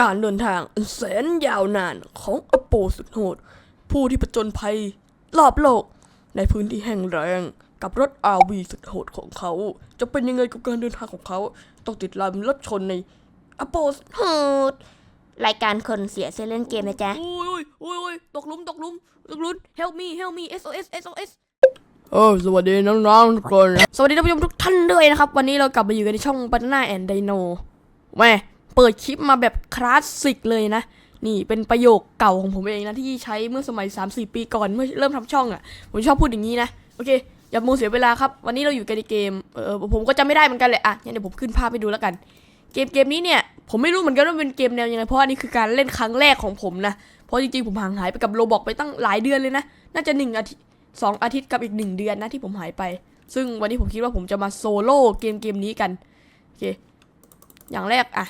การเดินทางอันแสนยาวนานของอโปสุดโหด ผู้ที่ผจญภัยรอบโลก ในพื้นที่แห้งแรงกับรถ RV สุดโหดของเขา จะเป็นยังไงกับการเดินทางของเขา ต้องติดตามรถชนในอโปสุดโหดรายการคนเสียเซเล่นเกมนะจ๊ะโอ้ยโอ้ยโอ้ยตกหลุมตกหลุมตกหลุม help me help me SOS SOS เออสวัสดีน้องๆทุกคนสวัสดีท่านผู้ชมทุกท่านด้วยนะครับ วันนี้เรากลับมาอยู่กันในช่อง Banana and Dino แม่ เปิดคลิปมาแบบคลาสสิกเลยนะ นี่เป็นประโยคเก่าของผมเองนะ ที่ใช้เมื่อสมัย 3-4 ปีก่อนเมื่อเริ่มทำช่องอะ่ะ ผมชอบพูดอย่างนี้นะ โอเค อย่ามัวเสียเวลาครับ วันนี้เราอยู่กันในเกม เออผมก็จำไม่ได้เหมือนกันเลยอะงั้นเดี๋ยวผมขึ้นภาพให้ดูแล้วกัน เกมเกมนี้เนี่ยผมไม่รู้เหมือนกันว่าเป็นเกมแนวยังไงเพราะว่านี่คือการเล่นครั้งแรกของผมนะ เพราะจริงๆผมห่างหายไปกับโรบอกไปตั้งหลายเดือนเลยนะ น่าจะหนึ่งอาทิตย์สองอาทิตย์กับอีกหนึ่งเดือนนะที่ผมหายไป ซึ่งวันนี้ผมคิดว่าผมจะมาโซโล่เกมเกมนี้กัน โอเค อย่างแรกอะ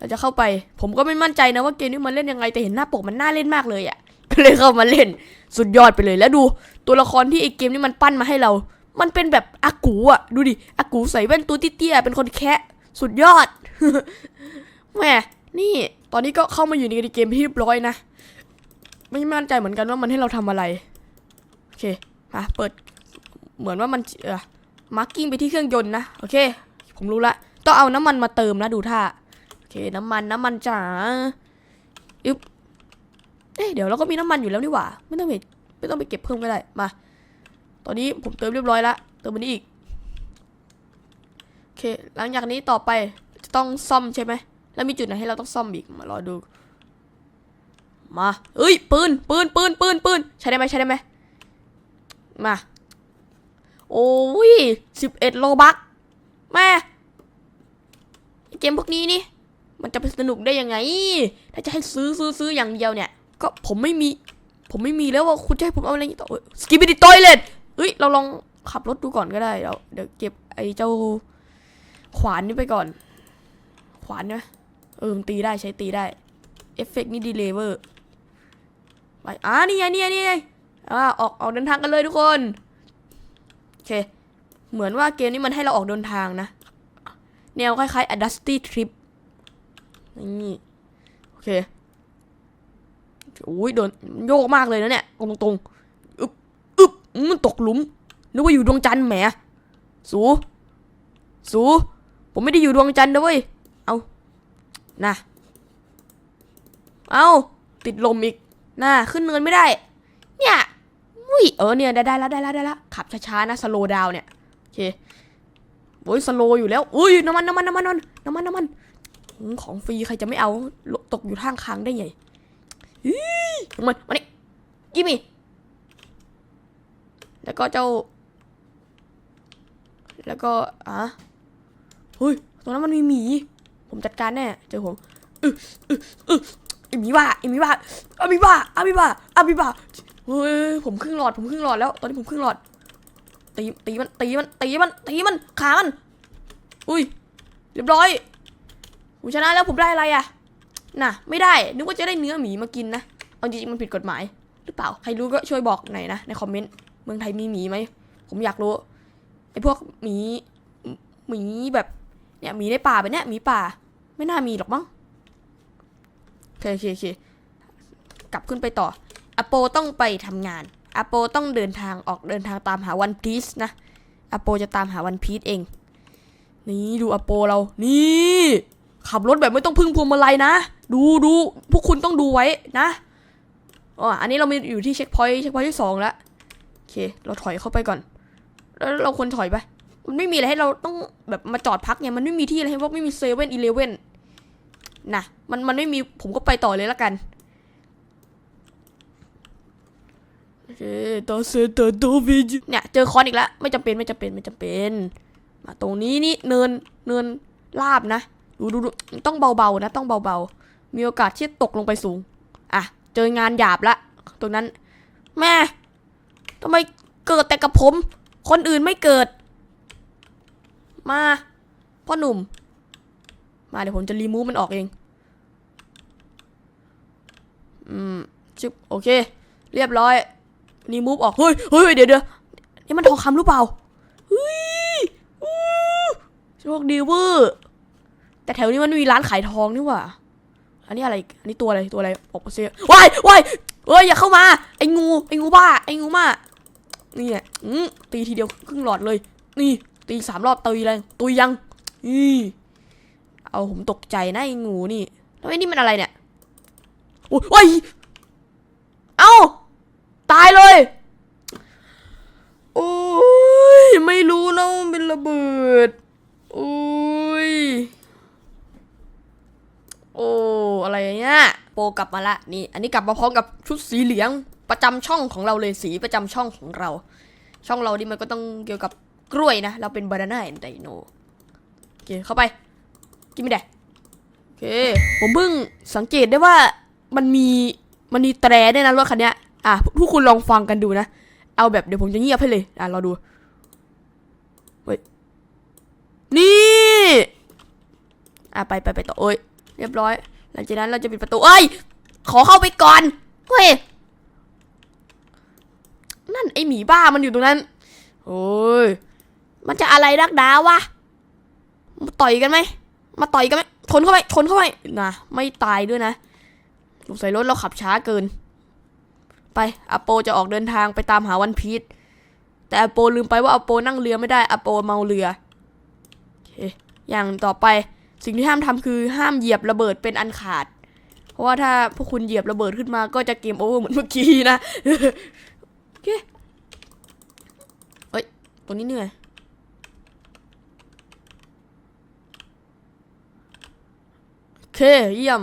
เราจะเข้าไป ผมก็ไม่มั่นใจนะว่าเกมนี้มันเล่นยังไงแต่เห็นหน้าปกมันน่าเล่นมากเลยอะก็เลยเข้ามาเล่นสุดยอดไปเลยแล้วดูตัวละครที่ไอเกมนี้มันปั้นมาให้เรา มันเป็นแบบอากูอะดูดิอากูใส่แว่นตัวเตี้ยเป็นคนแคะสุดยอดแหมนี่ ตอนนี้ก็เข้ามาอยู่ในเกมที่เรียบร้อยนะไม่มั่นใจเหมือนกันว่ามันให้เราทำอะไรโอเคมาเปิดเหมือนว่ามันเออมาร์กิ้งไปที่เครื่องยนต์นะโอเค ผมรู้ละต้องเอาน้ำมันมาเติมนะดูท่า เคน้ำมันน้ำมันจ๋าอึ๊บเอ๊ะเดี๋ยวเราก็มีน้ำมันอยู่แล้วนี่หว่า ไม่ต้องไปไม่ต้องไปเก็บเพิ่มก็ได้มา ตอนนี้ผมเติมเรียบร้อยละเติมมันนี้อีกโอเค หลังจากนี้ต่อไปจะต้องซ่อมใช่ไหมแล้วมีจุดไหนให้เราต้องซ่อมอีกมารอดู มาเอ้ยปืนปืนปืนปืนปืนใช้ได้ไหมใช้ได้ไหมมาโอ้ยสิบเอ็ดโลบักแม่เกมพวกนี้นี่ มันจะไปสนุกได้ยังไง ถ้าจะให้ซื้อซื้อซื้ออย่างเดียวเนี่ย ก็ผมไม่มี ผมไม่มีแล้วว่าคุณจะให้ผมเอาอะไรอย่ต่อสกิปไปดิตอยเลยเฮ้ย เราลองขับรถดูก่อนก็ได้ เดี๋ยวเดี๋ยวเก็บไอ้เจ้า ขวานนี่ไปก่อน ขวานนะเออตีได้ใช้ตีได้ เอฟเฟกต์นี่ดีเลเวอร์ ไป อ่านี่ไงนี่ไงนี่ไงอ่าออกออกเดินทางกันเลยทุกคน โอเค เหมือนว่าเกมนี้มันให้เราออกเดินทางนะ แนวคล้ายๆ a Dusty Trip นี่โอเคโอ้ยโดนโยกมากเลยนะเนี่ยตรงตรงอึบอึบมันตกหลุมนึกว่าอยู่ดวงจันทร์แหมสูสูผมไม่ได้อยู่ดวงจันทร์นะเว้ยเอานะเอาติดลมอีกน่าขึ้นเนินไม่ได้ เนี่ยอุ้ยเออเนี่ยได้ได้แล้วได้แล้วได้แล้วขับช้าๆนะสโลดาวเนี่ยโอเคโอ้ยสโลอยู่แล้วอุ้ยน้ำมันน้ำมันน้ำมันน้ำมันน้ำมันน้ำมัน ของฟรีใครจะไม่เอาตกอยู่ทางค้างได้ไงอีน้ำมันมานี่กิมมี่แล้วก็เจ้า แล้วก็อะเฮ้ยตรงนั้นมันมีหมี ผมจัดการแน่เจอผมอึออึอึอหมีบ้าอหมีบ้าอามีบ้าอามีบ้าอามีบ้าเฮ้ยผมครึ่งหลอดผมครึ่งหลอดแล้ว ตอนนี้ผมครึ่งหลอดตีตีมันตีมันตีมันตีมันขามัน อุ้ยเรียบร้อย ผมชนะแล้วผมได้อะไรอะน่ะ ไม่ได้ นึกว่าจะได้เนื้อหมีมากินนะ เอาจริงๆมันผิดกฎหมาย หรือเปล่า ใครรู้ก็ช่วยบอกหน่อยนะ ในคอมเมนต์ เมืองไทยมีหมีไหม ผมอยากรู้ ไอพวกหมี หมีแบบ เนี่ยหมีในป่าแบบเนี้ยหมีป่า ไม่น่ามีหรอกมั้งโอเคโอเคโอเคกลับขึ้นไปต่ออโปต้องไปทำงานอโปต้องเดินทางออกเดินทางตามหาวันพีซนะอโปจะตามหาวันพีซเอง นี่ดูอโปเรา นี่ ขับรถแบบไม่ต้องพึ่งพวงมาลัยนะ ดูดูพวกคุณต้องดูไว้นะอ๋ออันนี้เรามีอยู่ที่เช็คพอยต์เช็คพอยต์ที่สองแล้วโอเค เราถอยเข้าไปก่อน แล้วเราควรถอยไป มันไม่มีอะไรให้เราต้องแบบมาจอดพักเนี่ยมันไม่มีที่อะไรให้ว่าไม่มีเซเว่นอีเลเว่นนะมันมันไม่มีผมก็ไปต่อเลยละกันเอตาเซตาโดวิจเนี่ยเจอคอนอีกแล้ว ไม่จำเป็นไม่จำเป็นไม่จำเป็น มาตรงนี้นี่เนินเนินลาบนะ ดูดูต้องเบาๆนะ ต้องเบาๆ มีโอกาสที่ตกลงไปสูง อะ เจองานหยาบละ ตรงนั้น แม่ทำไมเกิดแต่กับผม คนอื่นไม่เกิด มาพ่อหนุ่ม มาเดี๋ยวผมจะรีมูฟมันออกเอง อืมชิบโอเค เรียบร้อยรีมูฟออก เฮ้ยเฮ้ยเดี๋ยวเดี๋ยวนี่มันทองคำหรือเปล่าเฮ้ยโชคดีเวอร์ แต่แถวนี้มันมีร้านขายทองนี่หว่า อันนี้อะไร อันนี้ตัวอะไร ตัวอะไร ออกมาเสียว้ายว้ายเอ้ยอย่าเข้ามา ไอ้งู ไอ้งูบ้า ไอ้งูมานี่แหละตีทีเดียวครึ่งหลอดเลย นี่ ตีสามรอบตีเลยตุยยังนี่เอาผมตกใจนะไอ้งูนี่ แล้วไอ้นี่มันอะไรเนี่ย โอ้ยเอ้า ตายเลย โอ้ย ไม่รู้นะว่ามันเป็นระเบิด โอ้ย โอ้ อะไรเนี่ย โป รกลับมาละนี่ อันนี้กลับมาพร้อมกับชุดสีเหลืองประจำช่องของเราเลยสีประจำช่องของเรา ช่องเรานี่มันก็ต้องเกี่ยวกับกล้วยนะ เราเป็นบานาน่าแอนไดโนโอเคเข้าไป กินไม่ได้โอเค ผมเพิ่งสังเกตได้ว่ามันมีมันมีแตรด้วยนะรถคันนี้อะผู้คุณลองฟังกันดูนะ เอาแบบเดี๋ยวผมจะเงียบให้เลย อะราดูเฮ้ยนี่ อะไปไปไปต่อโอ้ยเรียบร้อย หลังจากนั้นเราจะปิดประตูเอ้ย ขอเข้าไปก่อนเฮ้ยนั่นไอหมีบ้ามันอยู่ตรงนั้นโอ้ยมันจะอะไรรักดาวะมาต่อยกันไหมมาต่อยกันไหมชนเข้าไปชนเข้าไปนะไม่ตายด้วยนะสงสัยรถเราขับช้าเกิน ไปอโปจะออกเดินทางไปตามหาวันพีชแต่อโปลืมไปว่าอโปนั่งเรือไม่ได้อโปเมาเรือโอเคอย่างต่อไป สิ่งที่ห้ามทำคือห้ามเหยียบระเบิดเป็นอันขาด เพราะว่าถ้าพวกคุณเหยียบระเบิดขึ้นมาก็จะเกมโอเวอร์เหมือนเมื่อกี้นะโอเคเอ้ยตรงนี้เหนื่อยโอเคเยี่ยม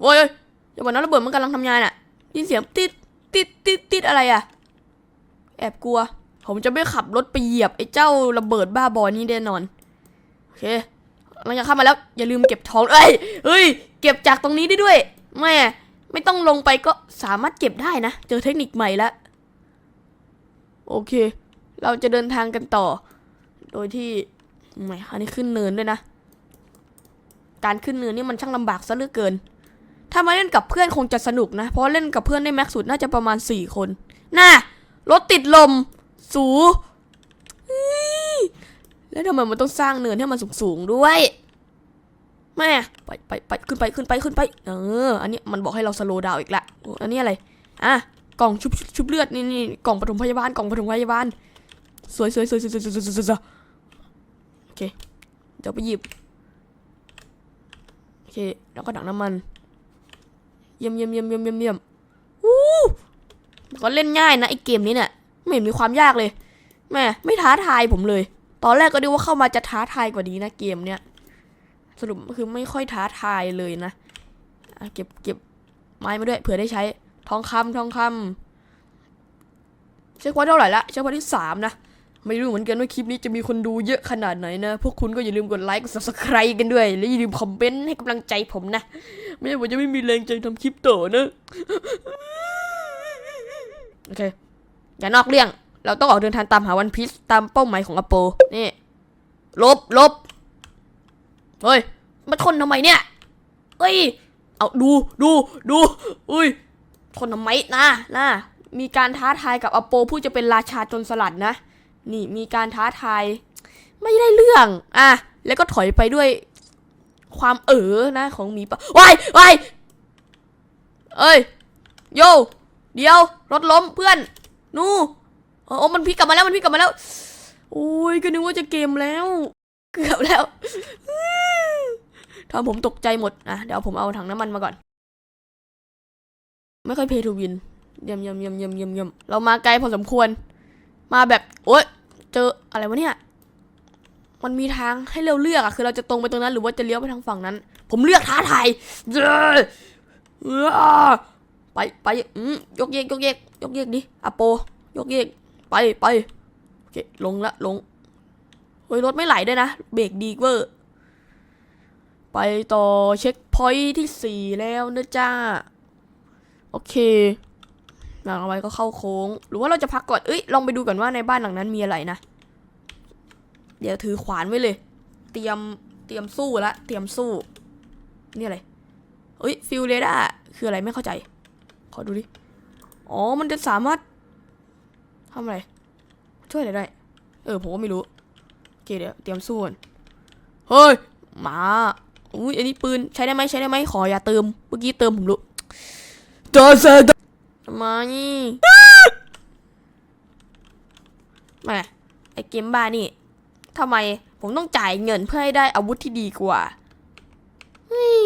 โอ้ยเดี๋ยวก่อนนะระเบิดมันกำลังทำงานอะยินเสียงติดติดติดติดอะไรอะแอบกลัว ผมจะไม่ขับรถไปเหยียบไอ้เจ้าระเบิดบ้าบอนี้แน่นอน โอเค มันจะเข้ามาแล้วอย่าลืมเก็บทองเอ้ยเฮ้ย เก็บจากตรงนี้ได้ด้วยแม่ไม่ต้องลงไปก็สามารถเก็บได้นะ เจอเทคนิคใหม่แล้วโอเค เราจะเดินทางกันต่อ โดยที่ไม่อันนี้ขึ้นเนินด้วยนะ การขึ้นเนินนี่มันช่างลำบากซะเหลือเกิน ถ้ามาเล่นกับเพื่อนคงจะสนุกนะ เพราะเล่นกับเพื่อนได้แม็กสุดน่าจะประมาณสี่คน น่ะรถติดลม สู แล้วทำไมมันต้องสร้างเนินให้มันสูงๆด้วยแม่ไปไปไปขึ้นไปขึ้นไปขึ้นไป เออ อันนี้มันบอกให้เราสโลว์ดาวอีกละอันนี้อะไร อะ กล่องชุบชุบเลือดนี่นี่กล่องปฐมพยาบาลกล่องปฐมพยาบาลสวยสวยสวยสวยสวยสวยสวยสวยสวยโอเค เดี๋ยวไปหยิบ โอเค แล้วก็ดักน้ำมัน เยี่ยมเยี่ยมเยี่ยมเยี่ยมเยี่ยมเยี่ยมวู้ก็เล่นง่ายนะไอเกมนี้เนี่ยไม่เห็นมีความยากเลย แม่ไม่ท้าทายผมเลย ตอนแรกก็ดูว่าเข้ามาจะท้าทายกว่านี้นะเกมเนี้ยสรุปคือไม่ค่อยท้าทายเลยนะเก็บเก็บไม้มาด้วยเผื่อได้ใช้ทองคำทองคำเช็คว่าเท่าไหร่ละเช็คว่าที่สามนะ ไม่รู้เหมือนกันว่าคลิปนี้จะมีคนดูเยอะขนาดไหนนะ พวกคุณก็อย่าลืมกดไลค์กด subscribe กันด้วย และอย่าลืมคอมเมนต์ให้กำลังใจผมนะ ไม่งั้นผมจะไม่มีแรงใจทำคลิปต่อนะ โอเค อย่านอกเรื่อง เราต้องออกเดินทางตามหาวันพีซตามเป้าหมายของอโป นี่ ลบลบเฮ้ยมาชนทำไมเนี่ยเฮ้ย เอาดูดูดูอุ้ยชนทำไมนะนะมีการท้าทายกับอโปผู้จะเป็นราชาจนสลัดนะ นี่มีการท้าทาย ไม่ได้เรื่อง อะ แล้วก็ถอยไปด้วยความเอ๋อนะ ของหมีปะวายวายเอ้ย โย เดี๋ยว รถล้มเพื่อน นู่ โอ้มันพลิกกลับมาแล้วมันพลิกกลับมาแล้ว โอ้ยก็นึกว่าจะเกมแล้ว เกือบแล้วทำผมตกใจหมดอะเดี๋ยวผมเอาถังน้ำมันมาก่อน ไม่ค่อยเพทูวินเยี่ยมเยี่ยมเยี่ยมเยี่ยมเยี่ยมเยี่ยมเรามาไกลพอสมควร มาแบบโอ๊ยเจออะไรวะเนี่ย มันมีทางให้เราเลือกอะคือเราจะตรงไปตรงนั้น หรือว่าจะเลี้ยวไปทางฝั่งนั้น ผมเลือกท้าทายเย้ไปไปอืมยกเยกยกเยกยกเยกดิอโปยกเยก ไปไปโอเคลงละลงเฮ้ยรถไม่ไหลด้วยนะเบรกดีเวอร์ไปต่อเช็คพอยท์ที่สี่แล้วนะจ้า โอเคหลังเอาไว้ก็เข้าโค้ง หรือว่าเราจะพักก่อน เอ้ยลองไปดูก่อนว่าในบ้านหลังนั้นมีอะไรนะ เดี๋ยวถือขวานไว้เลย เตรียมเตรียมสู้ละเตรียมสู้ นี่อะไรเอ้ยฟิลเรดาคืออะไรไม่เข้าใจ ขอดูดิ อ๋อ มันจะสามารถ ทำอะไร ช่วยอะไรได้ เออ ผมก็ไม่รู้โอเคเดี๋ยวเตรียมสู้ก่อนเฮ้ย มาอุ้ยอันนี้ปืนใช้ได้ไหมใช้ได้ไหมขออย่าเติม เมื่อกี้เติมผมรู้จอเซดทำไม่ไอเกมบ้านี่ทำไมผมต้องจ่ายเงินเพื่อให้ได้อาวุธที่ดีกว่าเฮ้ย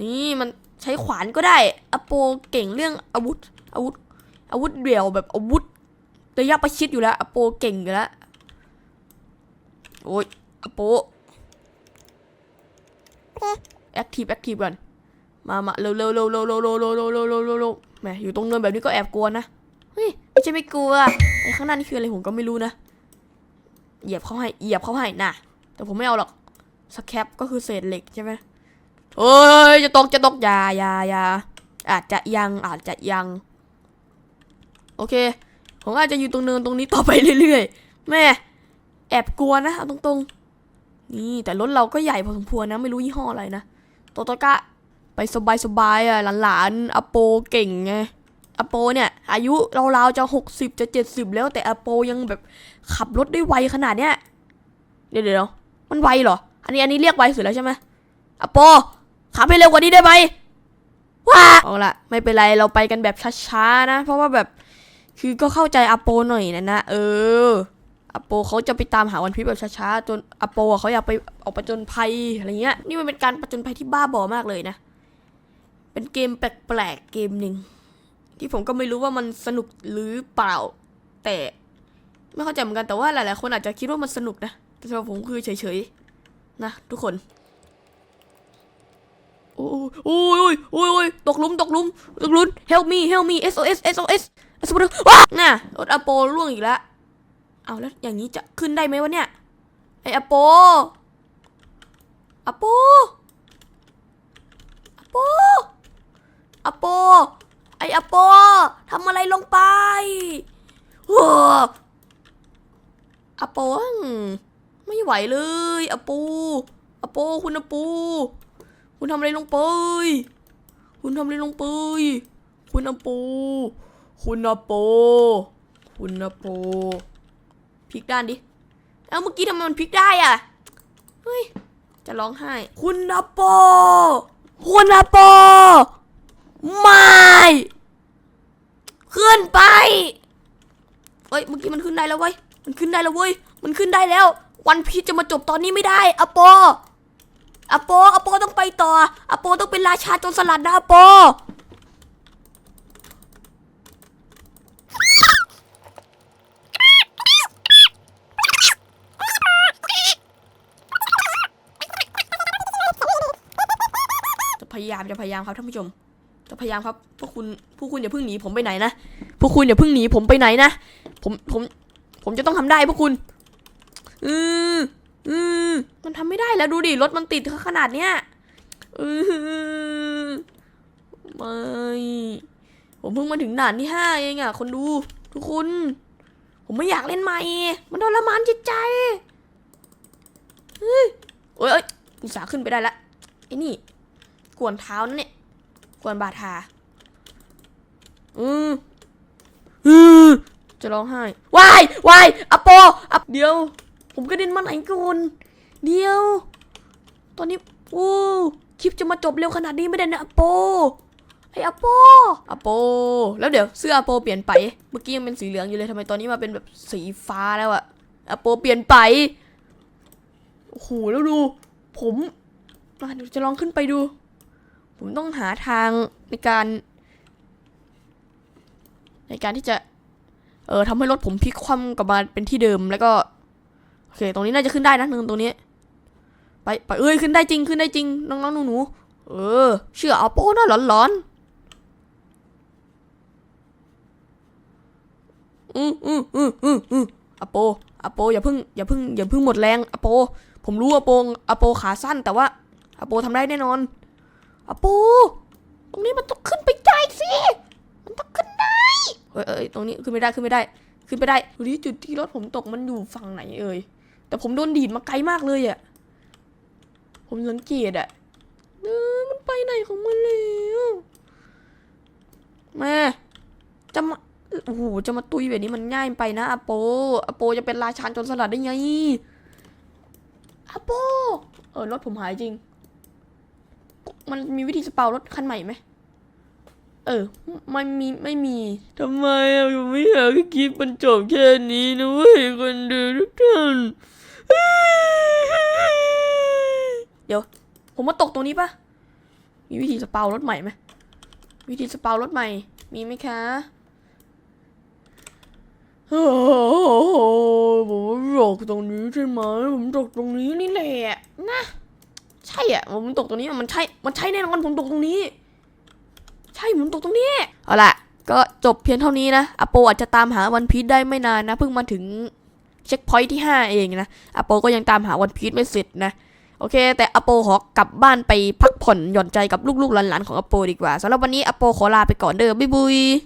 นี่มันใช้ขวานก็ได้อโปเก่งเรื่องอาวุธอาวุธ อาวุธเดี่ยวแบบอาวุธ ระยะประชิดอยู่แล้วอโปเก่งอยู่แล้ว โอ้ยอโปแอคทีฟแอคทีฟก่อน มามาเร็วเร็วเร็วเร็วเร็วเร็วเร็วเร็วเร็วเร็วเร็วแหมอยู่ตรงเนินแบบนี้ก็แอบกลัวนะ เฮ้ยไม่ใช่ไม่กลัวไอ้ข้างหน้านี่คืออะไรผมก็ไม่รู้นะ เหยียบเขาให้ เหยียบเขาให้น่ะ แต่ผมไม่เอาหรอกสแคปก็คือเศษเหล็กใช่ไหมเอ้ยจะตกจะตกยายายาอาจจะยังอาจจะยัง โอเค ผมอาจจะอยู่ตรงเนินตรงนี้ต่อไปเรื่อยๆ แม่ แอบกลัวนะเอาตรงๆ นี่แต่รถเราก็ใหญ่พอสมควรนะไม่รู้ยี่ห้ออะไรนะโตโตกะไปสบายๆอะหลานๆอโปเก่งไงอโปเนี่ย อายุราวๆจะหกสิบจะเจ็ดสิบแล้วแต่อโปยังแบบขับรถได้ไวขนาดเนี้ยเดี๋ยวเดี๋ยวมันไวเหรอ อันนี้อันนี้เรียกไวสุดแล้วใช่ไหมอโปขับให้เร็วกว่านี้ได้ไหมว้าเอาละไม่เป็นไรเราไปกันแบบช้าๆนะ เพราะว่าแบบ คือก็เข้าใจอโปหน่อยนะนะเอออโปเขาจะไปตามหาวันพีชแบบช้าๆจนอโปเขาอยากไปออกประจนภัยอะไรเงี้ย นี่มันเป็นการประจนภัยที่บ้าบอมากเลยนะ เป็นเกมแปลกๆเกมหนึ่งที่ผมก็ไม่รู้ว่ามันสนุกหรือเปล่า แต่ไม่เข้าใจเหมือนกันแต่ว่าหลายๆคนอาจจะคิดว่ามันสนุกนะแต่สำหรับผมคือเฉยๆนะทุกคนโอ้ยโอ้ยโอ้ยโอ้ยตกหลุมตกหลุมตกหลุม help me help me SOS SOS สมมติว้าน่ะรถอโปล่วงอีกแล้วเอาแล้วอย่างนี้จะขึ้นได้ไหมวะเนี่ยไออโปอโปอโปอโป ไออโปทำอะไรลงไปว้าอโปไม่ไหวเลยอโปอโปคุณอโปคุณทำอะไรลงไป คุณทำอะไรลงไป คุณอโป คุณอโป คุณอโปพลิกด้านดิ เอ้าเมื่อกี้ทำไมมันพลิกได้อะ เฮ้ย จะร้องไห้ คุณอโป คุณอโป ไม่ ขึ้นไป เฮ้ย เมื่อกี้มันขึ้นได้แล้วเว้ย มันขึ้นได้แล้วเว้ย มันขึ้นได้แล้ว วันพีชจะมาจบตอนนี้ไม่ได้อโปอโปอโปต้องไปต่ออโปต้องเป็นราชาจรสลัดนะอโป จะพ ยายามจะพยายามครับท่านผู้ชม จะพยายามครับพวกคุณพวกคุณอย่าเพิ่งหนีผมไปไหนนะพวกคุณอย่าเพิ่งหนีผมไปไหนนะผมผมผมจะต้องทำได้พวกคุณ อืมอืมมันทำไม่ได้แล้วดูดิรถมันติดขนาดเนี้ยอืมไม่ผมเพิ่งมาถึงด่านที่ห้าเองอะ คนดู ทุกคน ผมไม่อยากเล่นใหม่ มันทรมานจิตใจเฮ้ยโอ้ยเอ้ยอุตส่าห์ขึ้นไปได้ละไอ้นี่ กวนเท้านั่นเนี่ยกวนบาทาอืมอืมจะร้องไห้วายวายอโปอัปเดียว ผมกระเด็นมาไหนก่อนเดียว ตอนนี้โอ้คลิปจะมาจบเร็วขนาดนี้ไม่ได้นะอโปไออโปอโป แล้วเดี๋ยวเสื้ออโปเปลี่ยนไป เมื่อกี้ยังเป็นสีเหลืองอยู่เลยทำไมตอนนี้มาเป็นแบบสีฟ้าแล้วอะอโปเปลี่ยนไป โอ้โห แล้วดู ผมมาเดี๋ยวจะลองขึ้นไปดู ผมต้องหาทางในการ ในการที่จะ เออทำให้รถผมพลิกคว่ำกลับมาเป็นที่เดิมแล้วก็โอเค ตรงนี้น่าจะขึ้นได้นะนึงตรงนี้ ไปไปเอ้ยขึ้นได้จริงขึ้นได้จริงน้องๆหนูๆเออ เชื่ออาโป้นะหลอนๆอืมอืมอืมอืมอืมอาโปอาโปอย่าเพิ่งอย่าเพิ่งอย่าเพิ่งหมดแรงอาโป ผมรู้อาโปอาโปขาสั้นแต่ว่าอาโปทำได้แน่นอน อาโปตรงนี้มันต้องขึ้นไปได้สิ มันต้องขึ้นได้เอ้ยเอ้ยตรงนี้ขึ้นไม่ได้ขึ้นไม่ได้ ขึ้นไปได้ดูดิจุดที่รถผมตกมันอยู่ฝั่งไหนเอ่ย แต่ผมโดนดีดมาไกลมากเลยอะผมสังเกตอะเออมันไปไหนของมันแล้วแม่จะมาโอ้โหจะมาตุยแบบนี้มันง่ายไปนะอโปอโปจะเป็นราชาญจนสลัดได้ไงอโป เออรถผมหายจริง มันมีวิธีสเปารถคันใหม่ไหม เออ ไม่มี ไม่มี ทำไมอะผมไม่อยากให้คลิปมันจบแค่นี้นะเว้ยคนดูทุกท่าน เดี๋ยว ผมมาตกตรงนี้ปะมีวิธีสเปารถใหม่ไหม วิธีสเปารถใหม่ มีไหมคะโอ้โหผมตกตรงนี้ใช่ไหมผมตกตรงนี้นี่แหละนะ ใช่อะผมตกตรงนี้มันใช่ มันใช่แน่นอนผมตกตรงนี้ ใช่ผมตกตรงนี้เอาล่ะ ก็จบเพียงเท่านี้นะอโปอาจจะตามหาวันพีชได้ไม่นานนะเพิ่งมาถึงเช็คพอยท์ที่ 5 เองนะอโปก็ยังตามหาวันพีชไม่เสร็จนะโอเค แต่อโปขอกลับบ้านไปพักผ่อนหย่อนใจกับลูกๆหลานๆของอโปดีกว่าสำหรับวันนี้อโปขอลาไปก่อนเด้อบ๊ายบาย